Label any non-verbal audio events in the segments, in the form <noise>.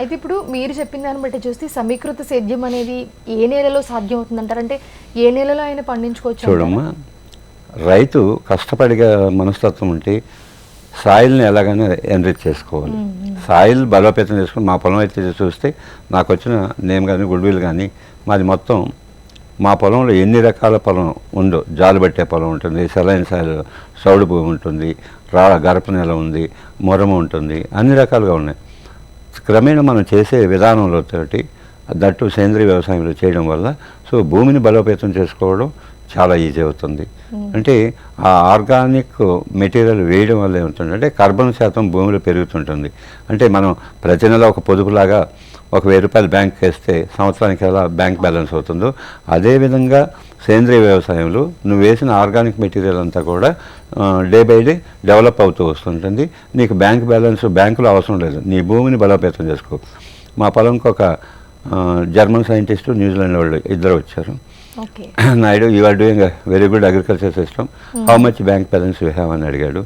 అయితే ఇప్పుడు మీరు చెప్పిన దాన్ని బట్టి చూస్తే సమీకృత సేద్యం అనేది ఏ నేలలో సాధ్యం అవుతుంది అంటారు అంటే ఏ నేలలో ఆయన పండించుకోవచ్చు చూడమ్మా రైతు కష్టపడిగా మనస్తత్వం ఉంటే సాయిల్ని ఎలాగైనా ఎన్రిచ్ చేసుకోవాలి. సాయిల్ బలోపేతం చేసుకుని మా పొలం అయితే చూస్తే నాకు వచ్చిన నేమ్ కానీ గుడ్విల్ కానీ మాది మొత్తం మా పొలంలో ఎన్ని రకాల పొలం ఉందో జాలు పట్టే పొలం ఉంటుంది సెలైన్ సాయిల్ సౌడు భూమి ఉంటుంది రా గరప నెల ఉంది మొరమ ఉంటుంది అన్ని రకాలుగా ఉన్నాయి. క్రమేణా మనం చేసే విధానంలో తోటి దట్టు సేంద్రీయ వ్యవసాయంలో చేయడం వల్ల సో భూమిని బలోపేతం చేసుకోవడం చాలా ఈజీ అవుతుంది. అంటే ఆ ఆర్గానిక్ మెటీరియల్ వేయడం వల్ల ఏమవుతుంది అంటే కార్బన్ శాతం భూమిలో పెరుగుతుంటుంది. అంటే మనం ప్రతి నెల ఒక పొదుపులాగా ఒక వెయ్యి రూపాయలు బ్యాంక్ వేస్తే సంవత్సరానికి ఎలా బ్యాంక్ బ్యాలెన్స్ అవుతుందో అదేవిధంగా సేంద్రీయ వ్యవసాయంలో నువ్వు వేసిన ఆర్గానిక్ మెటీరియల్ అంతా కూడా డే బై డే డెవలప్ అవుతూ వస్తుంటుంది. నీకు బ్యాంక్ బ్యాలెన్స్ బ్యాంకులో అవసరం లేదు. నీ భూమిని బలోపేతం చేసుకో. మా పొలంకి ఒక జర్మన్ సైంటిస్టు న్యూజిలాండ్ వాళ్ళు ఇద్దరు వచ్చారు. <clears throat> Naidu you are doing very good agriculture system how much bank balance you have అని అడిగాడు.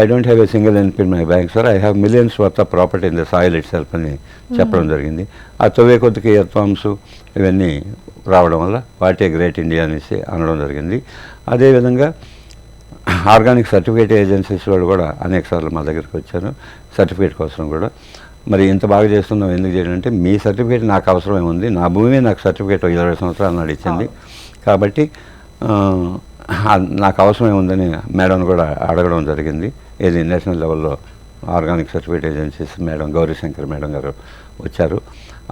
I don't have a single NP my bank sir I have millions worth of property in the soil itself అని చెప్పడం జరిగింది. ఆ తొవ్వే కొద్దికి earthworms ఇవన్నీ రావడం వల్ల what a great India అనేసి అనడం జరిగింది. అదేవిధంగా ఆర్గానిక్ సర్టిఫికేట్ ఏజెన్సీస్ వాళ్ళు కూడా అనేక సార్లు మా దగ్గరికి వచ్చారు. సర్టిఫికేట్ కోసం కూడా. మరి ఇంత బాగా చేస్తున్నాం ఎందుకు చేయడం అంటే మీ సర్టిఫికేట్ నాకు అవసరమే ఉంది నా భూమి నాకు సర్టిఫికేట్ ఇరవై సంవత్సరాలు నాడు ఇచ్చింది. కాబట్టి నాకు అవసరమే ఉందని మేడం కూడా అడగడం జరిగింది. ఇది నేషనల్ లెవెల్లో organic certificate agencies madam Gowrishankar madam గారు వచ్చారు.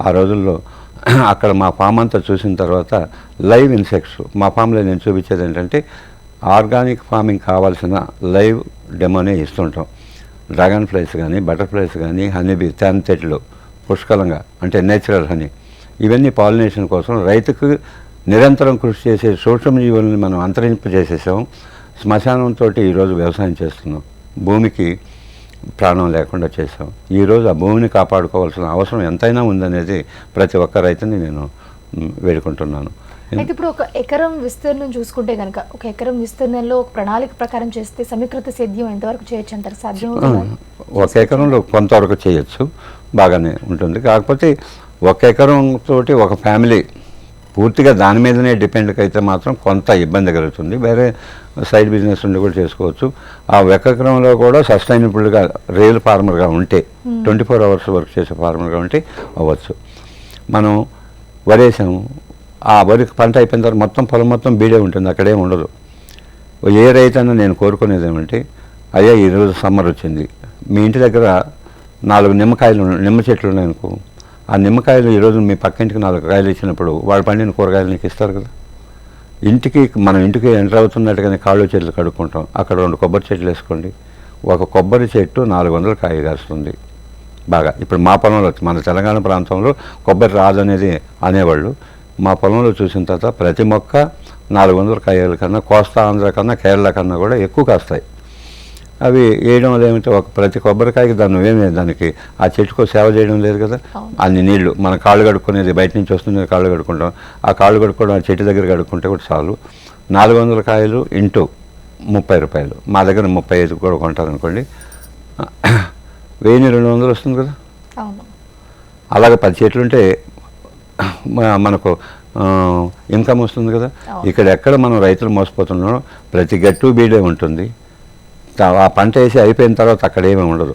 ఆ రోజుల్లో <clears throat> అక్కడ మా ఫామ్ అంతా చూసిన తర్వాత లైవ్ ఇన్సెక్ట్స్ మా ఫామ్లో నేను చూపించేది ఏంటంటే ఆర్గానిక్ ఫార్మింగ్ కావాల్సిన లైవ్ డెమోనే ఇస్తుంటాం. డ్రాగన్ ఫ్లైస్ కానీ బటర్ఫ్లైస్ కానీ హనీబీ తేనెతెట్లు పుష్కలంగా అంటే నేచురల్ హనీ. ఇవన్నీ పాలినేషన్ కోసం రైతుకు నిరంతరం కృషి చేసే సూక్ష్మజీవుల్ని మనం అంతరింపజేసేసాం శ్మశానంతో ఈరోజు వ్యవసాయం చేస్తున్నాం. భూమికి ప్రాణం లేకుండా చేసాం ఈరోజు ఆ భూమిని కాపాడుకోవాల్సిన అవసరం ఎంతైనా ఉందనేది ప్రతి ఒక్క రైతుని నేను వేడుకుంటున్నాను. అయితే ఇప్పుడు ఒక ఎకరం విస్తీర్ణం చూసుకుంటే కనుక ఒక ఎకరం విస్తీర్ణంలో ఒక ప్రణాళిక ప్రకారం చేస్తే సమీకృత సేద్యం ఎంతవరకు చేయొచ్చు అంటారు? సాధ్యం? ఒక ఎకరంలో కొంతవరకు చేయొచ్చు బాగానే ఉంటుంది. కాకపోతే ఒక ఎకరం తోటి ఒక ఫ్యామిలీ పూర్తిగా దాని మీదనే డిపెండ్ అయితే మాత్రం కొంత ఇబ్బంది కలుగుతుంది. వేరే సైడ్ బిజినెస్ ఉండి కూడా చేసుకోవచ్చు. ఆ ఒక ఎకరంలో కూడా సస్టైనబుల్గా రియల్ ఫార్మర్గా ఉంటే ట్వంటీ ఫోర్ అవర్స్ వర్క్ చేసే ఫార్మర్గా ఉంటే అవ్వచ్చు. మనం వరేసాము ఆ వరికి పంట అయిపోయిన తర్వాత మొత్తం పొలం మొత్తం బీడే ఉంటుంది అక్కడే ఉండదు. ఏ రైతన్నా నేను కోరుకునేది ఏమంటే అయ్యా ఈరోజు సమ్మర్ వచ్చింది. మీ ఇంటి దగ్గర నాలుగు నిమ్మకాయలు నిమ్మ చెట్లు ఉన్నాయనుకో ఆ నిమ్మకాయలు ఈరోజు మీ పక్కింటికి నాలుగు కాయలు ఇచ్చినప్పుడు వాడు పండిన కూరగాయలు నీకు ఇస్తారు కదా. ఇంటికి మనం ఇంటికి ఎంటర్ అవుతున్నట్టుగానే కాళ్ళు చెట్లు కడుక్కుంటాం. అక్కడ రెండు కొబ్బరి చెట్లు వేసుకోండి. ఒక కొబ్బరి చెట్టు నాలుగు వందల కాయ కాస్తుంది బాగా. ఇప్పుడు మా పొలంలో మన తెలంగాణ ప్రాంతంలో కొబ్బరి రాదనేది అనేవాళ్ళు. మా పొలంలో చూసిన తర్వాత ప్రతి మొక్క నాలుగు వందల కాయల కన్నా కోస్తా ఆంధ్ర కన్నా కేరళ కన్నా కూడా ఎక్కువ కాస్తాయి. అవి వేయడం వల్ల ఒక ప్రతి కొబ్బరికాయకి దాన్ని ఏమి దానికి ఆ చెట్టుకో సేవ చేయడం లేదు కదా. అన్ని నీళ్ళు మన కాళ్ళు కడుక్కునేది బయట నుంచి వస్తుంది కాళ్ళు కడుక్కుంటాం. ఆ కాళ్ళు కడుక్కోవడం ఆ చెట్టు దగ్గర కడుక్కుంటే కూడా చాలు. నాలుగు వందల కాయలు ఇంటూ ముప్పై రూపాయలు. మా దగ్గర ముప్పై ఐదు కూడా కొంటారు అనుకోండి <clears throat> వెయ్యి రెండు వందలు వస్తుంది కదా. అలాగే పది చెట్లు ఉంటే మ- మనకు ఇన్కమ్ వస్తుంది కదా. ఇక్కడ ఎక్కడ మనం రైతులు మోసపోతున్నామో ప్రతి గట్టు బీడే ఉంటుంది. ఆ పంట వేసి అయిపోయిన తర్వాత అక్కడ ఏమీ ఉండదు.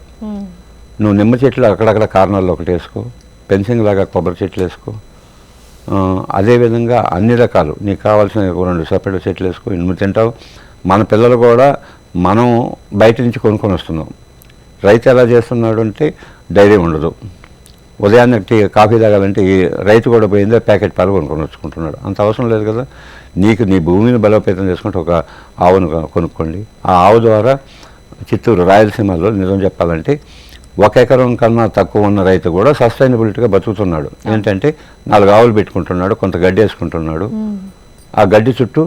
నువ్వు నిమ్మ చెట్లు అక్కడక్కడ కార్నర్లో ఒకటి వేసుకో. ఫెన్సింగ్ లాగా కొబ్బరి చెట్లు వేసుకో. అదేవిధంగా అన్ని రకాలు. నీకు కావాల్సిన రెండు సపరేట్ చెట్లు వేసుకో. ఇన్ని తింటావు? మన పిల్లలు కూడా మనం బయట నుంచి కొనుక్కొని వస్తున్నాం. రైతు ఎలా చేస్తున్నాడు అంటే డైరీ ఉండదు. ఉదయాన్నే టీ కాఫీ తాగాలంటే ఈ రైతు కూడా పోయిందే ప్యాకెట్ పాలు కొనుక్కొని వచ్చుకుంటున్నాడు అంత అవసరం లేదు కదా? నీకు నీ భూమిని బలోపేతం చేసుకుంటే ఒక ఆవును కొనుక్కోండి. ఆ ఆవు ద్వారా చిత్తూరు రాయలసీమలో నిజం చెప్పాలంటే ఒక ఎకరం కన్నా తక్కువ ఉన్న రైతు కూడా సస్టైనబిలిటీగా బతుకుతున్నాడు. ఏంటంటే నాలుగు ఆవులు పెట్టుకుంటున్నాడు కొంత గడ్డి వేసుకుంటున్నాడు. ఆ గడ్డి చుట్టూ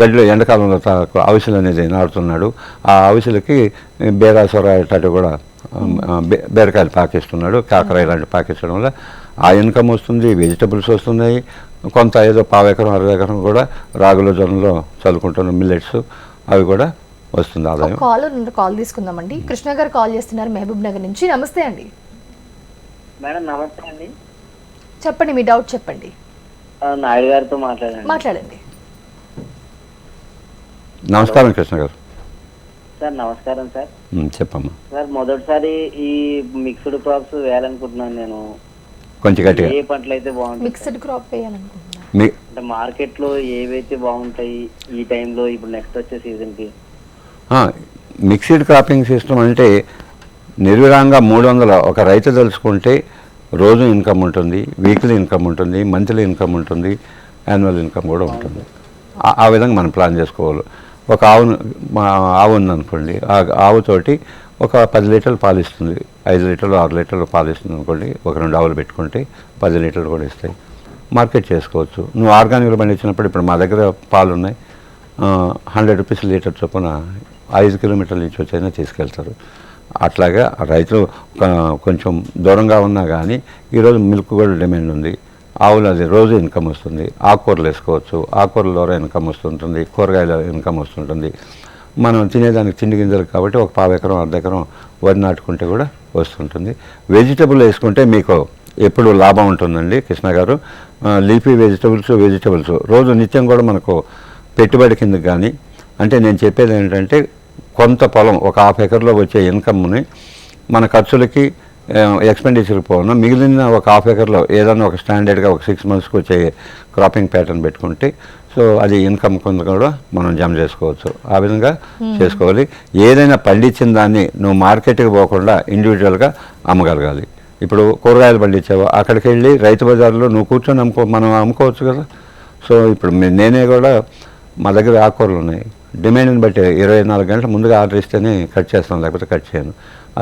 గడ్డిలో ఎండాకాలంలో అవిసెలు అనేది నాటుతున్నాడు. ఆ అవిసెలకి బేరాసొర అటు కూడా బీరకాయలు పాకిస్తున్నాడు కాకర ఇలాంటి పాకించడం వల్ల ఆ ఇన్కమ్ వస్తుంది వెజిటబుల్స్ వస్తున్నాయి కొంత ఏదో పావు ఎకరం అరవై ఎకరం కూడా రాగుల జొన్నలో చల్లుకుంటున్న మిల్లెట్స్ అవి కూడా వస్తుంది ఆదాయం. కాల్ కాల్ తీసుకుందామండి. కృష్ణ గారు కాల్ చేస్తున్నారు మహబూబ్ నగర్ నుంచి. నమస్తే అండి. మేడం నమస్తే అండి. చెప్పండి మీ డౌట్ చెప్పండి. నాయుడు గారితో మాట్లాడండి. మాట్లాడండి. నమస్కారం కృష్ణ గారు సార్ నమస్కారం సార్. చెప్పమ్మా. సార్ మొదటిసారి ఈ మిక్స్డ్ క్రాప్స్ వేయాలనుకుంటున్నాను నేను. కొంచెం గట్టిగా. ఏ పంటలు అయితే బాగుంటాయి? మిక్స్డ్ క్రాప్ అంటే మార్కెట్లో ఏవైతే బాగుంటాయి ఈ టైంలో ఇప్పుడు నెక్స్ట్ వచ్చే సీజన్కి మిక్స్డ్ క్రాపింగ్ సిస్టమ్ అంటే నిర్విరాంగా మూడు వందల ఒక రైతు తెలుసుకుంటే రోజు ఇన్కమ్ ఉంటుంది వీక్లీ ఇన్కమ్ ఉంటుంది మంత్లీ ఇన్కమ్ ఉంటుంది యాన్యువల్ ఇన్కమ్ కూడా ఉంటుంది. ఆ విధంగా మనం ప్లాన్ చేసుకోవాలి. ఒక ఆవును మా ఆవు ఉందనుకోండి ఆ ఆవుతోటి ఒక పది లీటర్లు పాలు ఇస్తుంది ఐదు లీటర్లు ఆరు లీటర్లు పాలు ఇస్తుంది అనుకోండి ఒక రెండు ఆవులు పెట్టుకుంటే పది లీటర్లు కూడా ఇస్తాయి. మార్కెట్ చేసుకోవచ్చు. నువ్వు ఆర్గానిక్లో పండించినప్పుడు ఇప్పుడు మా దగ్గర పాలు ఉన్నాయి హండ్రెడ్ రూపీస్ లీటర్ చొప్పున ఐదు కిలోమీటర్ల నుంచి వచ్చైనా తీసుకెళ్తారు. అట్లాగా రైతులు కొంచెం దూరంగా ఉన్నా కానీ ఈరోజు మిల్క్ కూడా డిమాండ్ ఉంది. ఆవులది రోజు ఇన్కమ్ వస్తుంది. ఆకుకూరలు వేసుకోవచ్చు. ఆకుకూరల ద్వారా ఇన్కమ్ వస్తుంటుంది. కూరగాయల ఇన్కమ్ వస్తుంటుంది. మనం తినేదానికి తిండి గింజలు కాబట్టి ఒక పావు ఎకరం అర్ధ ఎకరం వరి నాటుకుంటే కూడా వస్తుంటుంది. వెజిటబుల్ వేసుకుంటే మీకు ఎప్పుడు లాభం ఉంటుందండి కృష్ణ గారు. Leafy vegetables vegetables. రోజు నిత్యం కూడా మనకు పెట్టుబడి కిందకి కానీ అంటే నేను చెప్పేది ఏంటంటే కొంత పొలం ఒక హాఫ్ ఎకర్లో వచ్చే ఇన్కమ్ని మన ఖర్చులకి ఎక్స్పెండిచర్ పోను. మిగిలిన ఒక హాఫ్ ఎకర్లో ఏదైనా ఒక స్టాండర్డ్గా ఒక సిక్స్ మంత్స్కి వచ్చే క్రాపింగ్ ప్యాటర్న్ పెట్టుకుంటే సో అది ఇన్కమ్ కింద కూడా మనం జమ చేసుకోవచ్చు. ఆ విధంగా చేసుకోవాలి. ఏదైనా పండించిన దాన్ని నువ్వు మార్కెట్కి పోకుండా ఇండివిజువల్గా అమ్మగలగాలి. ఇప్పుడు కూరగాయలు పండించావు? అక్కడికి వెళ్ళి రైతు బజార్లో నువ్వు కూర్చొని అమ్ముకో మనం అమ్ముకోవచ్చు కదా. సో ఇప్పుడు నేనే కూడా మా దగ్గర ఆకుకూరలు ఉన్నాయి. డిమాండ్ని బట్టి ఇరవై నాలుగు గంటల ముందుగా ఆర్డర్ ఇస్తేనే కట్ చేస్తాను లేకపోతే కట్ చేయను.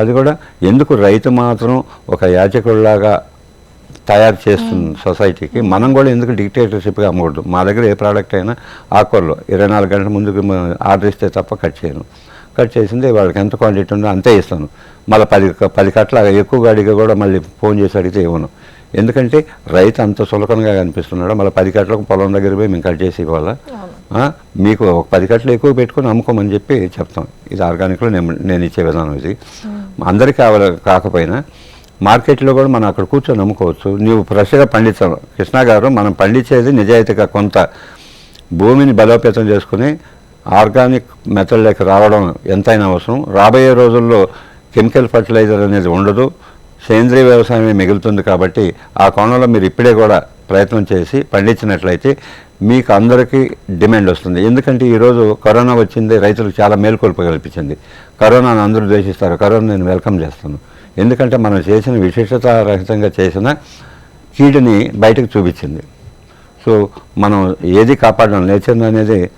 అది కూడా ఎందుకు రైతు మాత్రం ఒక యాచకుడిలాగా తయారు చేస్తుంది సొసైటీకి మనం కూడా ఎందుకు డిక్టేటర్షిప్గా అమ్మకూడదు? మా దగ్గర ఏ ప్రోడక్ట్ అయినా ఆకుకూరలో ఇరవై నాలుగు గంటల ముందుకు ఆర్డర్ ఇస్తే తప్ప కట్ చేయను. కట్ చేసింది వాళ్ళకి ఎంత క్వాంటిటీ ఉందో అంతే ఇస్తాను. మళ్ళీ పది పది కట్ల ఎక్కువ అడిగి కూడా మళ్ళీ ఫోన్ చేసి అడిగితే ఇవ్వను. ఎందుకంటే రైతు అంత సులభంగా కనిపిస్తున్నాడు. మళ్ళీ పది కట్లకు పొలం దగ్గర పోయి మేము కట్ చేసి ఇవ్వాలా? మీకు ఒక పది కట్టలు ఎక్కువ పెట్టుకొని అమ్ముకోమని చెప్పి చెప్తాం. ఇది ఆర్గానిక్లో నేను నేను ఇచ్చే విధానం ఇది. అందరికీ కావాలి కాకపోయినా మార్కెట్లో కూడా మనం అక్కడ కూర్చొని అమ్ముకోవచ్చు. నీవు ఫ్రెష్గా పండించావు కృష్ణ గారు మనం పండించేది నిజాయితీగా కొంత భూమిని బలోపేతం చేసుకుని ఆర్గానిక్ మెథడ్లోకి రావడం ఎంతైనా అవసరం. రాబోయే రోజుల్లో కెమికల్ ఫర్టిలైజర్ అనేది ఉండదు. సేంద్రీయ వ్యవసాయమే మిగులుతుంది కాబట్టి ఆ కోణంలో మీరు ఇప్పుడే కూడా ప్రయత్నం చేసి పండించినట్లయితే మీకు అందరికీ డిమాండ్ వస్తుంది. ఎందుకంటే ఈరోజు కరోనా వచ్చింది రైతులకు చాలా మేల్కొల్పు కల్పించింది. కరోనాను అందరూ ద్వేషిస్తారు. కరోనా నేను వెల్కమ్ చేస్తాను. ఎందుకంటే మనం చేసిన విశేషతారహితంగా చేసిన కీడుని బయటకు చూపించింది. సో మనం ఏది కాపాడడం నేచర్ అనేది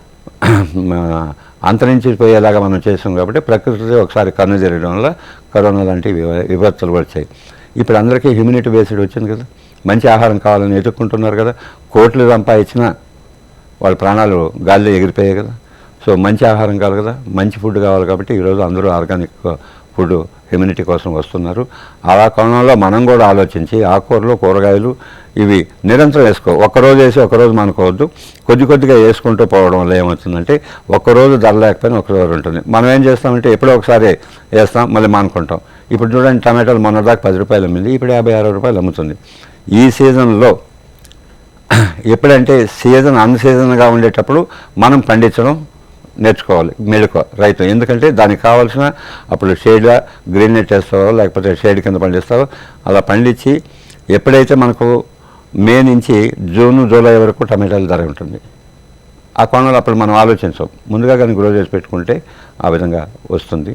<clears throat> అంతరించిపోయేలాగా మనం చేసాం కాబట్టి ప్రకృతి ఒకసారి కన్ను తిరగడం వల్ల కరోనా లాంటి విపత్తులు వచ్చాయి. ఇప్పుడు అందరికీ హ్యూమినిటీ బేస్డ్ వచ్చింది కదా. మంచి ఆహారం కావాలని ఎదుర్కొంటున్నారు కదా. కోట్లు సంపాదించిన వాళ్ళ ప్రాణాలు గాలిలో ఎగిరిపోయాయి కదా. సో మంచి ఆహారం కావాలి కదా. మంచి ఫుడ్ కావాలి కాబట్టి ఈరోజు అందరూ ఆర్గానిక్ ఫుడ్ ఇమ్యూనిటీ కోసం వస్తున్నారు. ఆ కోణంలో మనం కూడా ఆలోచించి ఆకుకూరలు కూరగాయలు ఇవి నిరంతరం వేసుకో ఒక్కరోజు వేసి ఒకరోజు మనకోవద్దు. కొద్ది కొద్దిగా వేసుకుంటూ పోవడం వల్ల ఏమవుతుందంటే ఒక్కరోజు ధర లేకపోయినా ఒక రోజు ఉంటుంది. మనం ఏం చేస్తామంటే ఎప్పుడో ఒకసారి వేస్తాం మళ్ళీ మానుకుంటాం. ఇప్పుడు చూడండి టమాటాలు మొన్నటిదాకా పది రూపాయలు అమ్మింది ఇప్పుడు యాభై అరవై రూపాయలు అమ్ముతుంది. ఈ సీజన్లో <clears throat> ఎప్పుడంటే సీజన్ అన్ సీజన్గా ఉండేటప్పుడు మనం పండించడం నేర్చుకోవాలి మెళుకో రైతు. ఎందుకంటే దానికి కావాల్సిన అప్పుడు షేడ్గా గ్రీన్ నెట్ వేస్తావో లేకపోతే షేడ్ కింద పండిస్తావో అలా పండించి ఎప్పుడైతే మనకు మే నుంచి జూన్ జూలై వరకు టమాటాలు ధర ఉంటుంది. ఆ కోణంలో అప్పుడు మనం ఆలోచించాం. ముందుగా కానీ గ్రో చేసి పెట్టుకుంటే ఆ విధంగా వస్తుంది.